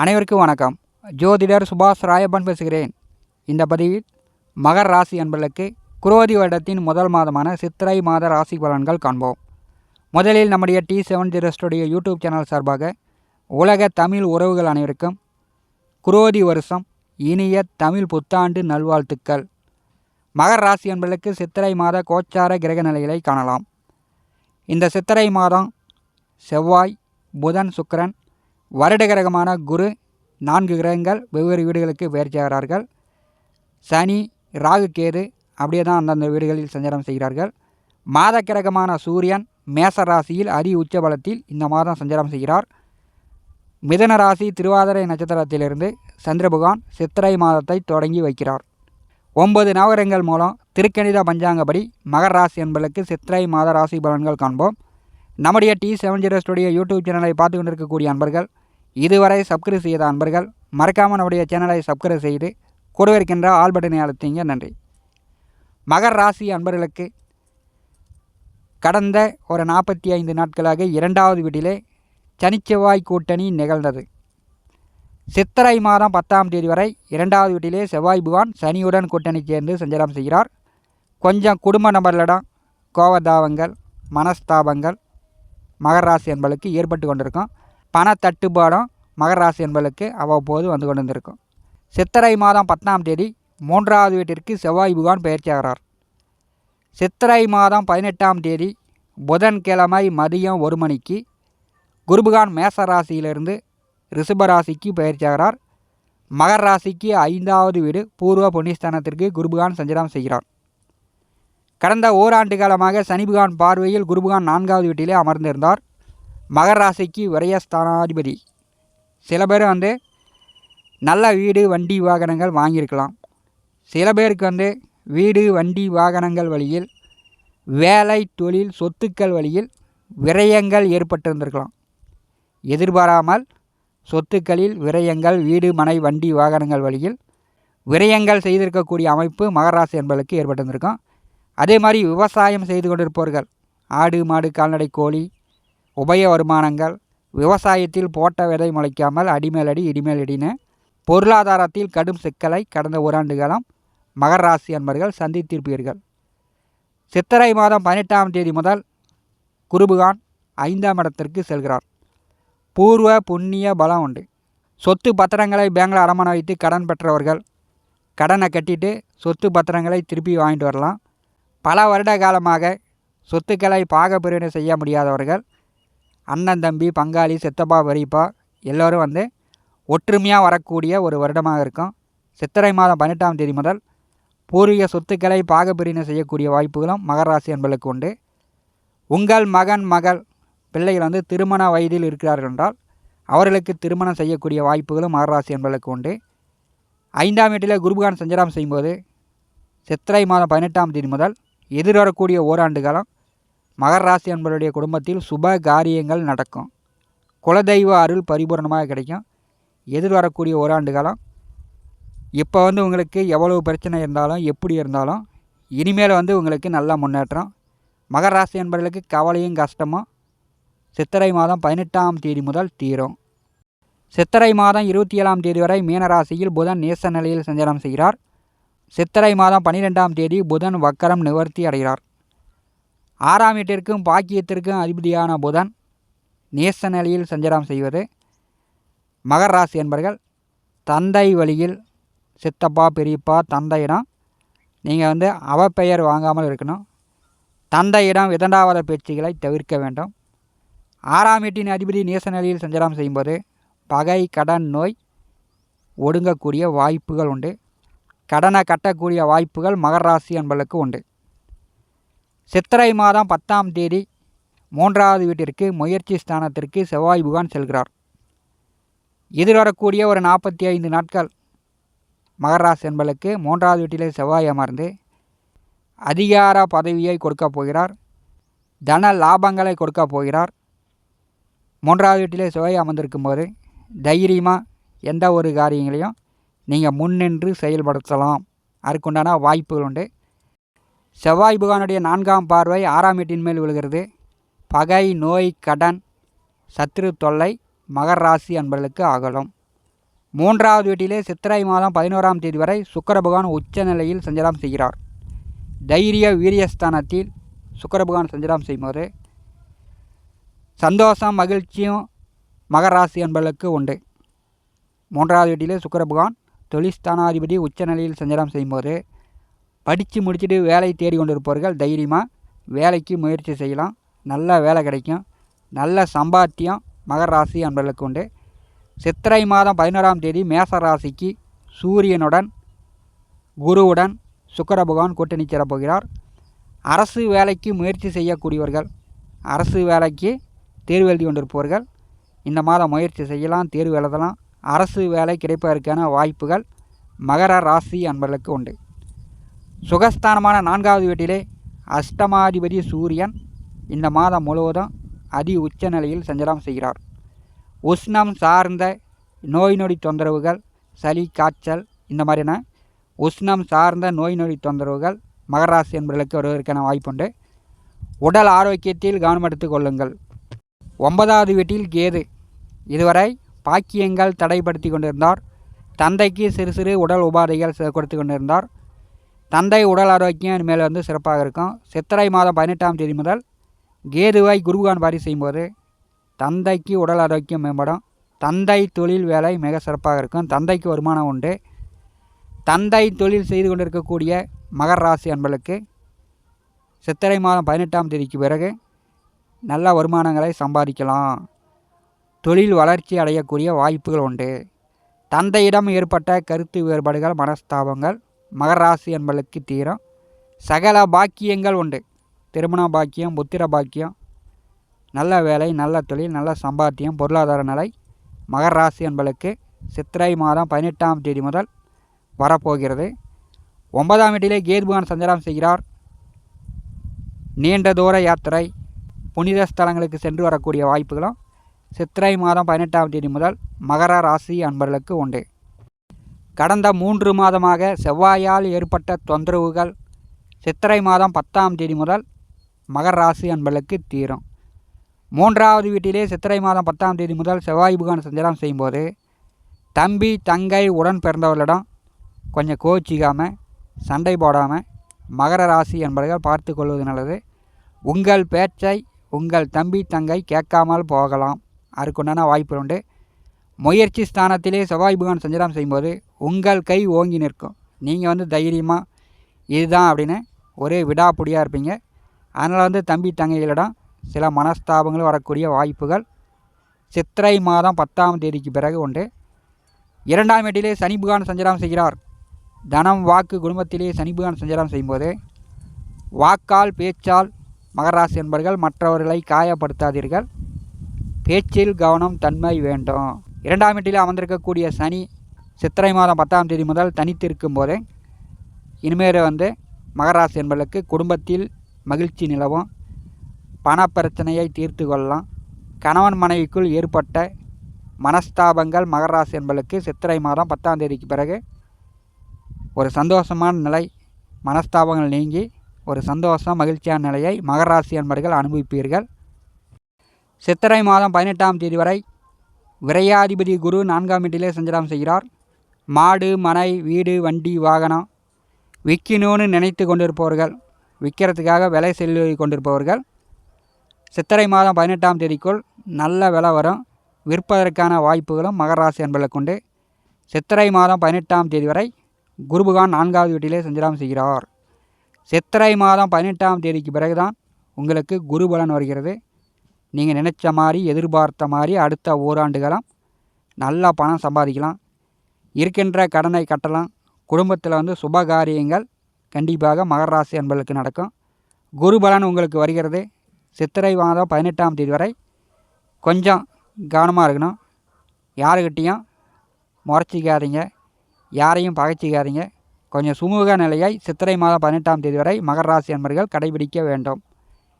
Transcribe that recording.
அனைவருக்கும் வணக்கம். ஜோதிடர் சுபாஷ் ராயப்பன் பேசுகிறேன். இந்த பதிவில் மகர் ராசி என்பதற்கு குரோதி வருடத்தின் முதல் மாதமான சித்திரை மாத ராசி பலன்கள் காண்போம். முதலில் நம்முடைய T seven zero studio YouTube channel சார்பாக உலக தமிழ் உறவுகள் அனைவருக்கும் குரோதி வருஷம் இனிய தமிழ் புத்தாண்டு நல்வாழ்த்துக்கள். மகர் ராசி என்பதற்கு சித்திரை மாத கோச்சார கிரக நிலைகளை காணலாம். இந்த சித்திரை மாதம் செவ்வாய் புதன் சுக்கரன் வருட கிரகமான குரு நான்கு கிரகங்கள் வெவ்வேறு வீடுகளுக்கு பெயர்ச்சியாகிறார்கள் சனி ராகு கேது அப்படியே தான் அந்தந்த வீடுகளில் சஞ்சாரம் செய்கிறார்கள். மாத கிரகமான சூரியன் மேச ராசியில் அதி உச்சபலத்தில் இந்த மாதம் சஞ்சாரம் செய்கிறார். மிதன ராசி திருவாதிரை நட்சத்திரத்திலிருந்து சந்திரபகவான் சித்திரை மாதத்தை தொடங்கி வைக்கிறார். ஒன்பது நவகரங்கள் மூலம் திருக்கணித பஞ்சாங்கப்படி மகர ராசி என்பதற்கு சித்திரை மாத ராசி பலன்கள் காண்போம். நம்முடைய T seven zero studio YouTube சேனலை பார்த்து கொண்டிருக்கக்கூடிய அன்பர்கள் இதுவரை சப்ஸ்கிரைப் செய்த அன்பர்கள் மறக்காமல் நம்முடைய சேனலை சப்ஸ்கிரைப் செய்து கூட இருக்கின்ற ஆல் பட்டனை அழுத்திங்க நன்றி. மகர் ராசி அன்பர்களுக்கு கடந்த ஒரு நாற்பத்தி ஐந்து நாட்களாக இரண்டாவது வீட்டிலே சனிச்செவ்வாய் கூட்டணி நிகழ்ந்தது. சித்திரை மாதம் பத்தாம் தேதி வரை இரண்டாவது வீட்டிலே செவ்வாய் புவான் சனியுடன் கூட்டணி சேர்ந்து சஞ்சாரம் செய்கிறார். கொஞ்சம் குடும்ப நபர்களிடம் கோவதாபங்கள் மனஸ்தாபங்கள் மகர ராசி என்பளுக்கு ஏற்பட்டு கொண்டிருக்கும். பண தட்டுப்பாடும் மகர ராசி என்பதற்கு அவ்வப்போது வந்து கொண்டிருந்திருக்கும். சித்திரை மாதம் பத்தாம் தேதி மூன்றாவது வீட்டிற்கு செவ்வாய் புகான் பயிற்சியாகிறார் சித்திரை மாதம் பதினெட்டாம் தேதி புதன்கிழமை மதியம் ஒரு மணிக்கு குருபகான் மேச ராசியிலிருந்து ரிஷபராசிக்கு பயிற்சியாகிறார் மகர ராசிக்கு ஐந்தாவது வீடு பூர்வ புண்ணியஸ்தானத்திற்கு குருபுகான் சஞ்சாரம் செய்கிறார். கடந்த ஓராண்டு காலமாக சனிபுகான் பார்வையில் குருபகான் நான்காவது வீட்டிலே அமர்ந்திருந்தார். மகர ராசிக்கு விரயஸ்தானாதிபதி. சில பேர் வந்து நல்ல வீடு வண்டி வாகனங்கள் வாங்கியிருக்கலாம். சில பேருக்கு வந்து வீடு வண்டி வாகனங்கள் வழியில் வேலை தொழில் சொத்துக்கள் வழியில் விரயங்கள் ஏற்பட்டிருந்திருக்கலாம். எதிர்பாராமல் சொத்துக்களில் விரயங்கள் வீடு மனை வண்டி வாகனங்கள் வழியில் விரயங்கள் செய்திருக்கக்கூடிய அமைப்பு மகராசி என்பதற்கு ஏற்பட்டிருந்திருக்கும். அதே மாதிரி விவசாயம் செய்து கொண்டிருப்பவர்கள் ஆடு மாடு கால்நடை கோழி உபய வருமானங்கள் விவசாயத்தில் போட்ட விதை முளைக்காமல் அடிமேல் அடி இடிமேல் இடின்னு பொருளாதாரத்தில் கடும் சிக்கலை கடந்த ஓராண்டு காலம் மகர ராசி அன்பர்கள் சந்தித்திருப்பீர்கள். சித்திரை மாதம் பதினெட்டாம் தேதி முதல் குருபுகான் ஐந்தாம் இடத்திற்கு செல்கிறார். பூர்வ புண்ணிய பலம் உண்டு. சொத்து பத்திரங்களை பேங்கில் அடமான வைத்து கடன் பெற்றவர்கள் கடனை கட்டிட்டு சொத்து பத்திரங்களை திருப்பி வாங்கிட்டு வரலாம். பல வருட காலமாக சொத்துக்களை பாகப்பிரிவினை செய்ய முடியாதவர்கள் அண்ணன் தம்பி பங்காளி சித்தப்பா பெரியப்பா எல்லோரும் வந்து ஒற்றுமையாக வரக்கூடிய ஒரு வருடமாக இருக்கும். சித்திரை மாதம் பதினெட்டாம் தேதி முதல் பூர்வீக சொத்துக்களை பாகப்பிரிவினை செய்யக்கூடிய வாய்ப்புகளும் மகராசி என்பதற்கு என்பளுக்கு உண்டு. உங்கள் மகன் மகள் பிள்ளைகள் வந்து திருமண வயதில் இருக்கிறார்கள் என்றால் அவர்களுக்கு திருமணம் செய்யக்கூடிய வாய்ப்புகளும் மகராசி என்பதற்கு உண்டு. ஐந்தாம் வீட்டில் குருபகான் சஞ்சராம் செய்யும்போது சித்திரை மாதம் பதினெட்டாம் தேதி முதல் எதிர்வரக்கூடிய ஓராண்டு காலம் மகர ராசி என்பவருடைய குடும்பத்தில் சுப காரியங்கள் நடக்கும். குலதெய்வ அருள் பரிபூர்ணமாக கிடைக்கும். எதிர்வரக்கூடிய ஓராண்டு காலம். இப்போ வந்து உங்களுக்கு எவ்வளவு பிரச்சனை இருந்தாலும் எப்படி இருந்தாலும் இனிமேல் வந்து உங்களுக்கு நல்ல முன்னேற்றம். மகர ராசி என்பவர்களுக்கு கவலையும் கஷ்டமும். சித்திரை மாதம் பதினெட்டாம் தேதி முதல் தீரும். சித்திரை மாதம் இருபத்தி ஏழாம் தேதி வரை மீனராசியில் புதன் நேச நிலையில் சஞ்சாரம் செய்கிறார். சித்திரை மாதம் பன்னிரெண்டாம் தேதி புதன் வக்கரம் நிவர்த்தி அடைகிறார். ஆறாம் வீட்டிற்கும் பாக்கியத்திற்கும் அதிபதியான புதன் நேச நிலையில் சஞ்சாரம் செய்வது. மகர ராசி என்பர்கள் தந்தை வழியில் சித்தப்பா பெரியப்பா தந்தையிடம் நீங்கள் வந்து அவப்பெயர் வாங்காமல் இருக்கணும். தந்தையிடம் விதண்டாவாத பேச்சுகளை தவிர்க்க வேண்டும். ஆறாம் வீட்டின் அதிபதி நேச நிலையில் சஞ்சாரம் செய்யும்போது பகை கடன் நோய் ஒடுங்கக்கூடிய வாய்ப்புகள் உண்டு. கடனை கட்டக்கூடிய வாய்ப்புகள் மகர ராசி என்பதற்கு உண்டு. சித்திரை மாதம் பத்தாம் தேதி மூன்றாவது வீட்டிற்கு முயற்சி ஸ்தானத்திற்கு செவ்வாய் புகான் செல்கிறார். எதிர்வரக்கூடிய ஒரு நாற்பத்தி ஐந்து நாட்கள் மகராசி என்பளுக்கு மூன்றாவது வீட்டிலே செவ்வாய் அமர்ந்து அதிகார பதவியை கொடுக்க போகிறார். தன லாபங்களை கொடுக்கப் போகிறார். மூன்றாவது வீட்டிலே செவ்வாய் அமர்ந்திருக்கும் போது தைரியமாக எந்த ஒரு காரியங்களையும் நீங்கள் முன்னின்று செயல்படுத்தலாம். அதுக்குண்டான வாய்ப்புகள் உண்டு. செவ்வாய் புகானுடைய நான்காம் பார்வை ஆறாம் வீட்டின் மேல் விழுகிறது. பகை நோய் கடன் சத்ரு தொல்லை மகர் ராசி அன்பர்களுக்கு அகலும். மூன்றாவது வீட்டிலே சித்திரை மாதம் பதினோராம் தேதி வரை சுக்கர பகவான் உச்ச நிலையில் சஞ்சலம் செய்கிறார். தைரிய வீரியஸ்தானத்தில் சுக்கர பகவான் சஞ்சலம் செய்யும்போது சந்தோஷம் மகிழ்ச்சியும் மகர ராசி என்பதற்கு உண்டு. மூன்றாவது வீட்டிலே சுக்கர பகவான் தொழில்ஸ்தானாதிபதி உச்சநிலையில் சஞ்சலம் செய்யும்போது படித்து முடிச்சுட்டு வேலையை தேடி கொண்டிருப்பவர்கள் தைரியமாக வேலைக்கு முயற்சி செய்யலாம். நல்ல வேலை கிடைக்கும். நல்ல சம்பாத்தியம் மகர ராசி அன்பர்களுக்கு உண்டு. சித்திரை மாதம் பதினோராம் தேதி மேச ராசிக்கு சூரியனுடன் குருவுடன் சுக்கர பகவான் கூட்டணி சேரப்போகிறார். அரசு வேலைக்கு முயற்சி செய்யக்கூடியவர்கள் அரசு வேலைக்கு தேர்வு எழுதி கொண்டிருப்பவர்கள் இந்த மாதம் முயற்சி செய்யலாம் தேர்வு எழுதலாம். அரசு வேலை கிடைப்பதற்கான வாய்ப்புகள் மகர ராசி அன்பர்களுக்கு உண்டு. சுகஸ்தானமான நான்காவது வீட்டிலே அஷ்டமாதிபதி சூரியன் இந்த மாதம் முழுவதும் அதி உச்ச நிலையில் சஞ்சலம் செய்கிறார். உஷ்ணம் சார்ந்த நோய் நொடி தொந்தரவுகள் சளி காய்ச்சல் இந்த மாதிரியான உஷ்ணம் சார்ந்த நோய் நொடி தொந்தரவுகள் மகராசி என்பவர்களுக்கு வருவதற்கான வாய்ப்புண்டு. உடல் ஆரோக்கியத்தில் கவனம் எடுத்துக் கொள்ளுங்கள். ஒன்பதாவது வீட்டில் கேது. இதுவரை பாக்கியங்கள் தடைப்படுத்தி கொண்டிருந்தார். தந்தைக்கு சிறு சிறு உடல் உபாதைகள் கொடுத்து கொண்டிருந்தார். தந்தை உடல் ஆரோக்கியம் இனிமேல் வந்து சிறப்பாக இருக்கும். சித்திரை மாதம் பதினெட்டாம் தேதி முதல் கேதுவாய் குருகான் பாரி செய்யும்போது தந்தைக்கு உடல் ஆரோக்கியம் மேம்படும். தந்தை தொழில் வேலை மிக சிறப்பாக இருக்கும். தந்தைக்கு வருமானம் உண்டு. தந்தை தொழில் செய்து கொண்டிருக்கக்கூடிய மகர் ராசி அன்பர்களுக்கு சித்திரை மாதம் பதினெட்டாம் தேதிக்கு பிறகு நல்ல வருமானங்களை சம்பாதிக்கலாம். தொழில் வளர்ச்சி அடையக்கூடிய வாய்ப்புகள் உண்டு. தந்தையிடம் ஏற்பட்ட கருத்து வேறுபாடுகள் மனஸ்தாபங்கள் மகராசி என்பளுக்கு என்பதற்கு தீரும். சகல பாக்கியங்கள் உண்டு. திருமண பாக்கியம் புத்திர பாக்கியம் நல்ல வேலை நல்ல தொழில் நல்ல சம்பாத்தியம் பொருளாதார நிலை. மகர ராசி சித்திரை மாதம் பதினெட்டாம் தேதி முதல் வரப்போகிறது. ஒன்பதாம் வீட்டிலே கேதுபகான் சஞ்சாரம் செய்கிறார். நீண்ட தூர யாத்திரை புனித ஸ்தலங்களுக்கு சென்று வரக்கூடிய வாய்ப்புகளும் சித்திரை மாதம் பதினெட்டாம் தேதி முதல் மகர ராசி அன்பர்களுக்கு உண்டு. கடந்த மூன்று மாதமாக செவ்வாயால் ஏற்பட்ட தொந்தரவுகள் சித்திரை மாதம் பத்தாம் தேதி முதல் மகர ராசி அன்பர்களுக்கு தீரும். மூன்றாவது வீட்டிலே சித்திரை மாதம் பத்தாம் தேதி முதல் செவ்வாய் புகான் சஞ்சாரம் செய்யும்போது தம்பி தங்கை உடன் பிறந்தவர்களிடம் கொஞ்சம் கோச்சிக்காமல் சண்டை போடாமல் மகர ராசி என்பவர்கள் பார்த்து கொள்வது நல்லது. உங்கள் பேச்சை உங்கள் தம்பி தங்கை கேட்காமல் போகலாம். அதுக்குண்டான வாய்ப்பு உண்டு. முயற்சி ஸ்தானத்திலே செவ்வாய் பகவான் சஞ்சலம் செய்யும்போது உங்கள் கை ஓங்கி நிற்கும். நீங்கள் வந்து தைரியமாக இதுதான் அப்படின்னு ஒரே விடாப்புடியாக இருப்பீங்க. அதனால் வந்து தம்பி தங்கைகளிடம் சில மனஸ்தாபங்கள் வரக்கூடிய வாய்ப்புகள். சித்திரை மாதம் பத்தாம் தேதிக்கு பிறகு உண்டு. இரண்டாம் வீட்டிலே சனி பகவான் சஞ்சாரம் செய்கிறார். தனம் வாக்கு குடும்பத்திலே சனி பகவான் சஞ்சாரம் செய்யும்போது வாக்கால் பேச்சால் மகராசி என்பர்கள் மற்றவர்களை காயப்படுத்தாதீர்கள். பேச்சில் கவனம் தன்மை வேண்டும். இரண்டாம் வீட்டில் அமர்ந்திருக்கக்கூடிய சனி சித்திரை மாதம் பத்தாம் தேதி முதல் தனித்திருக்கும் போது இனிமேல் வந்து மகராசி என்பதற்கு குடும்பத்தில் மகிழ்ச்சி நிலவும் பணப்பிரச்சனையை தீர்த்து கொள்ளலாம். கணவன் மனைவிக்குள் ஏற்பட்ட மனஸ்தாபங்கள் மகராசி என்பதற்கு சித்திரை மாதம் பத்தாம் தேதிக்கு பிறகு ஒரு சந்தோஷமான நிலை மனஸ்தாபங்கள் நீங்கி ஒரு சந்தோஷம் மகிழ்ச்சியான நிலையை மகராசி என்பர்கள் அனுபவிப்பீர்கள். சித்திரை மாதம் பதினெட்டாம் தேதி வரை விரையாதிபதி குரு நான்காம் வீட்டிலே சஞ்சாரம் செய்கிறார். மாடு மனை வீடு வண்டி வாகனம் விற்கணும்னு நினைத்து கொண்டிருப்பவர்கள் விற்கிறதுக்காக விலை செல்லு கொண்டிருப்பவர்கள் சித்திரை மாதம் பதினெட்டாம் தேதிக்குள் நல்ல விலை வரும். விற்பதற்கான வாய்ப்புகளும் மகராசி என்பதை உண்டு. சித்திரை மாதம் பதினெட்டாம் தேதி வரை குருபகான் நான்காவது வீட்டிலே சஞ்சாரம் செய்கிறார். சித்திரை மாதம் பதினெட்டாம் தேதிக்கு பிறகுதான் உங்களுக்கு குரு பலன் வருகிறது. நீங்கள் நினச்ச மாதிரி எதிர்பார்த்த மாதிரி அடுத்த ஓராண்டுகளாக நல்லா பணம் சம்பாதிக்கலாம். இருக்கின்ற கடனை கட்டலாம். குடும்பத்தில் வந்து சுபகாரியங்கள் கண்டிப்பாக மகர ராசி என்பதற்கு நடக்கும். குரு பலன் உங்களுக்கு வருகிறது. சித்திரை மாதம் பதினெட்டாம் தேதி வரை கொஞ்சம் கவனமாக இருக்கணும். யாருக்கிட்டேயும் முறைச்சிக்காதீங்க. யாரையும் பகைச்சிக்காதீங்க. கொஞ்சம் சுமூக நிலையை சித்திரை மாதம் பதினெட்டாம் தேதி வரை மகர ராசி என்பர்கள் கடைபிடிக்க வேண்டும்.